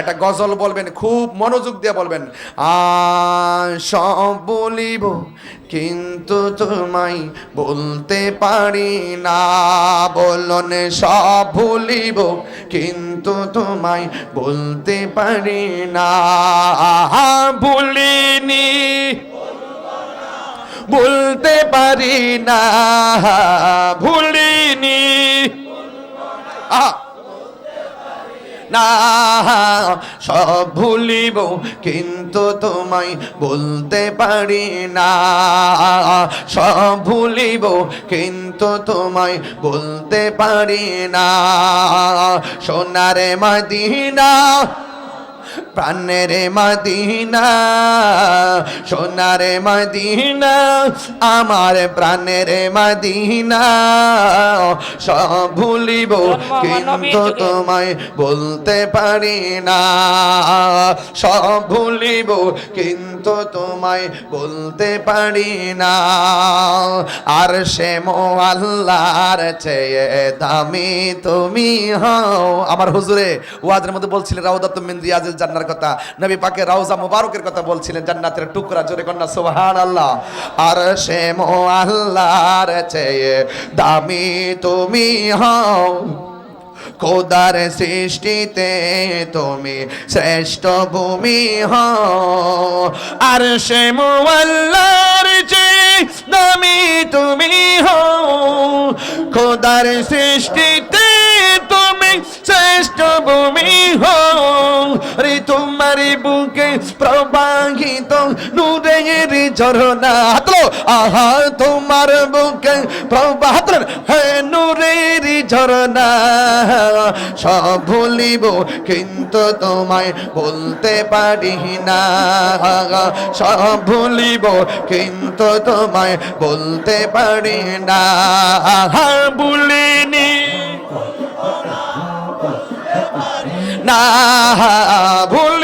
একটা গজল বলবেন, খুব মনোযোগ দিয়ে বলবেন আ সব বলিব, কিন্তু তোমায় বলতে পারি না। বলন সব ভুলিব কিন্তু তোমায় বলতে পারি না। ভুলিনি বলতে পারি না ভুলিনি আহ না, সব ভুলিব, কিন্তু তোমায় বলতে পারি না। সব ভুলিব, কিন্তু তোমায় বলতে পারি না। সোনারে মদিনা প্রাণের মদিনা সোনারে মদিনা আমার প্রাণের মদিনা। সব ভুলিব কিন্তু তোমায় বলতে পারি না। সব ভুলিব কিন্তু তোমায় বলতে পারি না। আর সে মো আল্লাহর চেয়ে দামি তুমি হও। আমার হুজুরে ওয়াজের মধ্যে বলছিলেন রাউদাত মিন রিয়াজিল জান্নার কথা। নবী পাকে রাউজা মুবারকের কথা বলছিলেন, জান্নাতের টুকরা জোরে কন্যা, সুবহানাল্লাহ। আর সে মো আল্লাহর চেয়ে দামি তুমি হও। খোদার সৃষ্টিতে তুমি শ্রেষ্ঠ ভূমি হও। আর সে মোয়াল্লার যে দামি তুমি হও। খোদার সৃষ্টিতে ঝরনা হাতলো। আহা, তোমার বুকে প্রবাহিত হে নূরের ঝরনা সব ভুলিব, কিন্তু তোমায় বলতে পারি না। সব ভুলিব, কিন্তু তোমায় বলতে পারি না। ভুলিনি। না ভুলিনি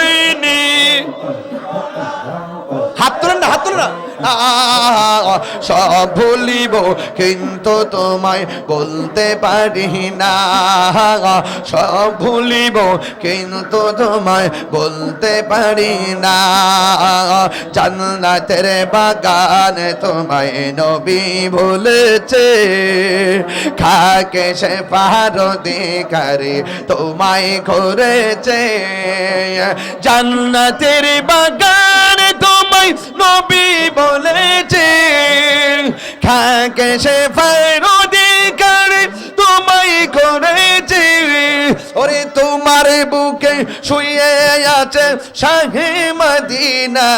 সব ভুলিব, কিন্তু তোমায় বলতে পারি না। সব ভুলিব, কিন্তু তোমায় বলতে পারি না। জান্নাতের বাগান তোমায় নবী বলেছে খাকে সে পাহাড় তোমায় করেছে জান্নাতের বাগান নবী বলেছে খাকে সে দেখারে তোমায় করেছে। ওরে, তোমার বুকে শুয়ে আছে শাহে মদিনা।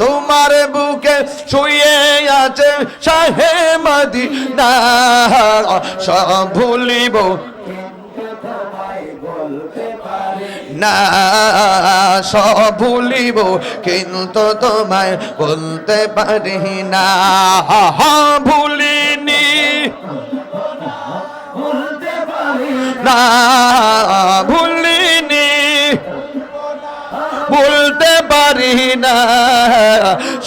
তোমার বুকে শুয়ে আছে শাহে মদিনা। সব ভুলিব না সব ভুলিব কিন্তু তোমায় বলতে পারি না। ভুলিনি। না ভুলিনি। বলতে পারি না।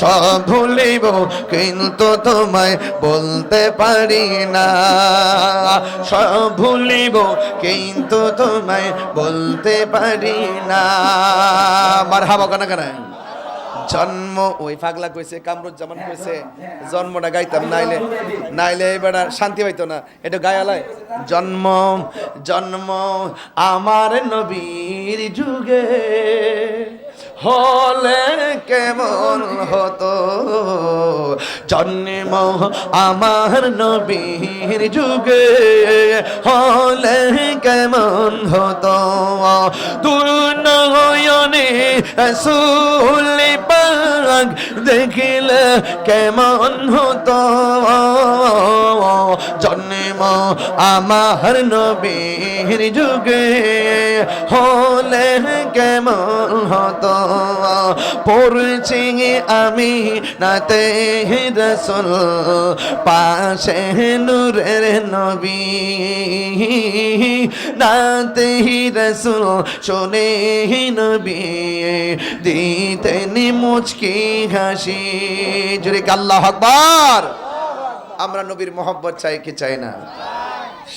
সব ভুলিব, কিন্তু তোমায় বলতে পারি না। সব ভুলিব, কিন্তু তোমায় বলতে পারি না। মার হাবা কেন কেন? জন্ম, ওই পাগলা কইছে, কামরুজ্জামান কইছে, জন্মটা গাইতাম, নাইলে নাইলে এবার শান্তি পাইতো না। এটা গায়ালয় জন্ম জন্ম, আমার নবীর যুগে। হলে কেমন হতো? জন্ম আমার নবীর যুগে হলে কেমন হতো? দুর্নয়নে সুলি পাক দেখিলে কেমন হতো? আমার নবীর যুগে হলে কেমন হতো? পড়ছি আমি নাতে রসুল, পাশে নূরের নবী। নাতে রসুল, শোনে নবী, দিতেন মুচকি হাসি। জুড়ে আল্লাহ আকবার? আমরা নবীর মোহব্বত চাই কি চাই না?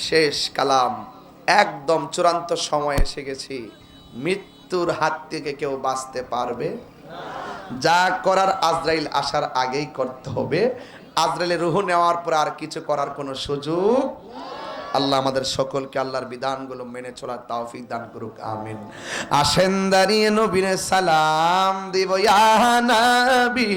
শেষ কালাম। একদম চূড়ান্ত সময় এসে গেছি মৃত্যুর হাত থেকে কেউ বাঁচতে পারবে? যা করার আজরাইল আসার আগেই করতে হবে। আজরাইলের রুহ নেওয়ার পর আর কিছু করার কোনো সুযোগ আল্লাহ আমাদের সকলকে আল্লাহর বিধানগুলো মেনে চলার তৌফিক দান করুক, আমিন। আসেন দাঁড়িয়ে নবীর সালাম দিব, ইয়া নবী